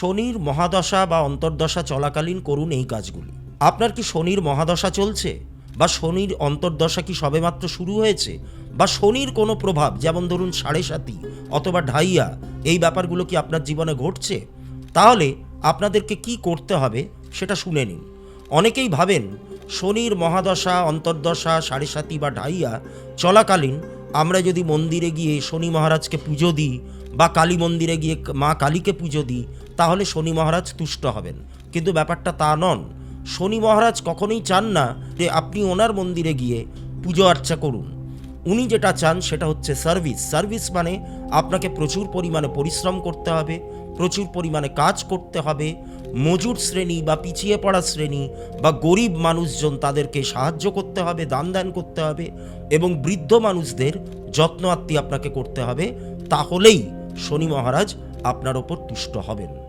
শনির মহাদশা বা অন্তর্দশা চলাকালীন করুন এই কাজগুলি। আপনার কি শনির মহাদশা চলছে? বা শনির অন্তর্দশা কি সবেমাত্র শুরু হয়েছে? বা শনির কোনো প্রভাব, যেমন ধরুন সাড়ে সাতি অথবা ঢাইয়া, এই ব্যাপারগুলো কি আপনার জীবনে ঘটছে? তাহলে আপনাদেরকে কি করতে হবে সেটা শুনে নিন। অনেকেই ভাবেন, শনির মহাদশা, অন্তর্দশা, সাড়ে সাতি বা ঢাইয়া চলাকালীন আমরা যদি মন্দিরে গিয়ে শনি মহারাজকে পুজো দিই বা কালী মন্দিরে গিয়ে মা কালীকে পুজো দিই, তাহলে শনি মহারাজ তুষ্ট হবেন। কিন্তু ব্যাপারটা তা নন। শনি মহারাজ কখনোই চান না যে আপনি ওনার মন্দিরে গিয়ে পুজো আর্চা করুন। উনি যেটা চান সেটা হচ্ছে সার্ভিস। সার্ভিস মানে আপনাকে প্রচুর পরিমাণে পরিশ্রম করতে হবে প্রচুর পরিমাণে কাজ করতে হবে। মজুর শ্রেণি বা পিছিয়ে পড়া শ্রেণি বা গরিব মানুষজন তাদেরকে সাহায্য করতে হবে, দান দান করতে হবে এবং বৃদ্ধ মানুষদের যত্ন আত্মী আপনাকে করতে হবে। তাহলেই শনি মহারাজ আপনার ওপর তুষ্ট হবেন।